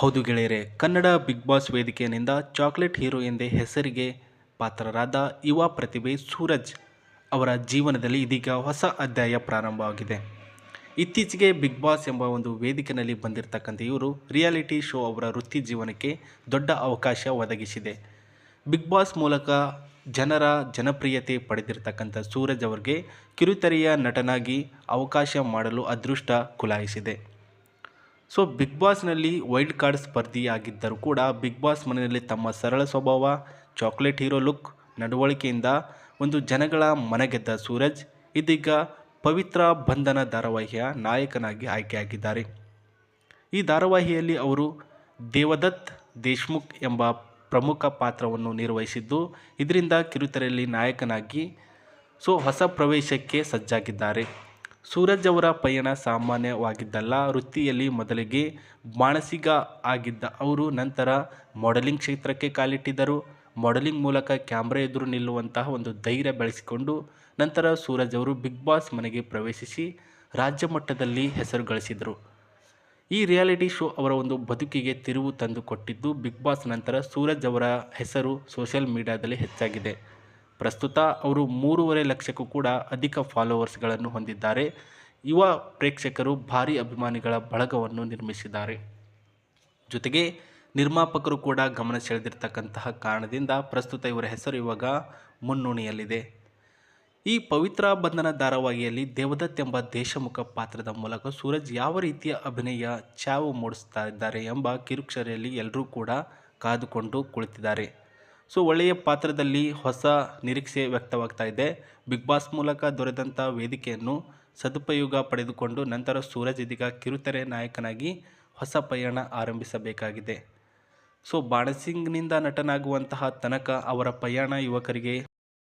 ಹೌದು ಗೆಳೆಯರೆ, Kannada big boss ವೇದಿಕೆಯಿಂದ ಚಾಕ್ಲೇಟ್ ಹೀರೋ ಎಂದೇ ಹೆಸರಿಗೆ ಪಾತ್ರರಾದ ಯುವ ಪ್ರತಿಭೆ ಸೂರಜ್ ಅವರ ಜೀವನದಲ್ಲಿ ಇದೀಗ ಹೊಸ ಅಧ್ಯಾಯ ಪ್ರಾರಂಭವಾಗಿದೆ ಇತ್ತೀಚೆಗೆ ಬಿಗ್ ಬಾಸ್ ಎಂಬ ಒಂದು ವೇದಿಕೆಯಲ್ಲಿ ಬಂದಿರತಕ್ಕಂಥ ಇವರು ರಿಯಾಲಿಟಿ ಶೋ ಅವರ ವೃತ್ತಿ ಜೀವನಕ್ಕೆ ದೊಡ್ಡ ಅವಕಾಶ ಒದಗಿಸಿದೆ. ಬಿಗ್ ಬಾಸ್ ಮೂಲಕ ಜನರ ಜನಪ್ರಿಯತೆ ಪಡೆದಿರತಕ್ಕಂಥ ಸೂರಜ್ ಅವರಿಗೆ ಕಿರುತೆರೆಯ ನಟನಾಗಿ ಅವಕಾಶ ಮಾಡಲು ಅದೃಷ್ಟ ಕುಲಾಯಿಸಿದೆ. ಸೊ ಬಿಗ್ ಬಾಸ್ನಲ್ಲಿ ವೈಲ್ಡ್ ಕಾರ್ಡ್ ಸ್ಪರ್ಧಿಯಾಗಿದ್ದರೂ ಕೂಡ ಬಿಗ್ ಬಾಸ್ ಮನೆಯಲ್ಲಿ ತಮ್ಮ ಸರಳ ಸ್ವಭಾವ ಚಾಕ್ಲೇಟ್ ಹೀರೋ ಲುಕ್ ನಡವಳಿಕೆಯಿಂದ ಒಂದು ಜನಗಳ ಮನಗೆದ್ದ ಸೂರಜ್, ಇದೀಗ ಪವಿತ್ರ ಬಂಧನ ಧಾರಾವಾಹಿಯ ನಾಯಕನಾಗಿ ಆಯ್ಕೆಯಾಗಿದ್ದಾರೆ. ಈ ಧಾರಾವಾಹಿಯಲ್ಲಿ ಅವರು ದೇವದತ್ ದೇಶ್ಮುಖ್ ಎಂಬ ಪ್ರಮುಖ ಪಾತ್ರವನ್ನು ನಿರ್ವಹಿಸಿದ್ದು, ಇದರಿಂದ ಕಿರುತೆರೆಯಲ್ಲಿ ನಾಯಕನಾಗಿ ಸೊ ಹೊಸ ಪ್ರವೇಶಕ್ಕೆ ಸಜ್ಜಾಗಿದ್ದಾರೆ. ಸೂರಜ್ ಅವರ ಪಯಣ ಸಾಮಾನ್ಯವಾಗಿದ್ದಲ್ಲ, ವೃತ್ತಿಯಲ್ಲಿ ಮೊದಲಿಗೆ ಮಾನಸಿಕ ಆಗಿದ್ದ ಅವರು ನಂತರ ಮಾಡೆಲಿಂಗ್ ಕ್ಷೇತ್ರಕ್ಕೆ ಕಾಲಿಟ್ಟಿದ್ದರು. ಮಾಡೆಲಿಂಗ್ ಮೂಲಕ ಕ್ಯಾಮ್ರಾ ಎದುರು ನಿಲ್ಲುವಂತಹ ಒಂದು ಧೈರ್ಯ ಬೆಳೆಸಿಕೊಂಡು ನಂತರ ಸೂರಜ್ ಅವರು ಬಿಗ್ ಬಾಸ್ ಮನೆಗೆ ಪ್ರವೇಶಿಸಿ ರಾಜ್ಯ ಮಟ್ಟದಲ್ಲಿ ಹೆಸರು ಗಳಿಸಿದರು. ಈ ರಿಯಾಲಿಟಿ ಶೋ ಅವರ ಒಂದು ಬದುಕಿಗೆ ತಿರುವು ತಂದುಕೊಟ್ಟಿದ್ದು ಬಿಗ್ ಬಾಸ್ ನಂತರ ಸೂರಜ್ ಅವರ ಹೆಸರು ಸೋಷಿಯಲ್ ಮೀಡಿಯಾದಲ್ಲಿ ಹೆಚ್ಚಾಗಿದೆ. ಪ್ರಸ್ತುತ ಅವರು ಮೂರುವರೆ ಲಕ್ಷಕ್ಕೂ ಕೂಡ ಅಧಿಕ ಫಾಲೋವರ್ಸ್ಗಳನ್ನು ಹೊಂದಿದ್ದಾರೆ. ಯುವ ಪ್ರೇಕ್ಷಕರು ಭಾರೀ ಅಭಿಮಾನಿಗಳ ಬಳಗವನ್ನು ನಿರ್ಮಿಸಿದ್ದಾರೆ. ಜೊತೆಗೆ ನಿರ್ಮಾಪಕರು ಕೂಡ ಗಮನ ಸೆಳೆದಿರ್ತಕ್ಕಂತಹ ಕಾರಣದಿಂದ ಪ್ರಸ್ತುತ ಇವರ ಹೆಸರು ಇವಾಗ ಮುನ್ನುಣಿಯಲ್ಲಿದೆ. ಈ ಪವಿತ್ರ ಬಂಧನ ಧಾರಾವಾಹಿಯಲ್ಲಿ ದೇವದತ್ ಎಂಬ ದೇಶಮುಖ ಪಾತ್ರದ ಮೂಲಕ ಸೂರಜ್ ಯಾವ ರೀತಿಯ ಅಭಿನಯ ಚಾವು ಮೂಡಿಸ್ತಾ ಇದ್ದಾರೆ ಎಂಬ ಕಿರುಕ್ಷರೆಯಲ್ಲಿ ಎಲ್ಲರೂ ಕೂಡ ಕಾದುಕೊಂಡು ಕುಳಿತಿದ್ದಾರೆ. ಸೊ ಒಳ್ಳೆಯ ಪಾತ್ರದಲ್ಲಿ ಹೊಸ ನಿರೀಕ್ಷೆ ವ್ಯಕ್ತವಾಗ್ತಾ ಇದೆ. ಬಿಗ್ ಬಾಸ್ ಮೂಲಕ ದೊರೆತಂಥ ವೇದಿಕೆಯನ್ನು ಸದುಪಯೋಗ ಪಡೆದುಕೊಂಡು ನಂತರ ಸೂರಜ್ ಇದೀಗ ಕಿರುತೆರೆ ನಾಯಕನಾಗಿ ಹೊಸ ಪಯಣ ಆರಂಭಿಸಬೇಕಾಗಿದೆ. ಸೊ ಬಾಣಸಿಂಗ್ನಿಂದ ನಟನಾಗುವಂತಹ ತನಕ ಅವರ ಪಯಣ ಯುವಕರಿಗೆ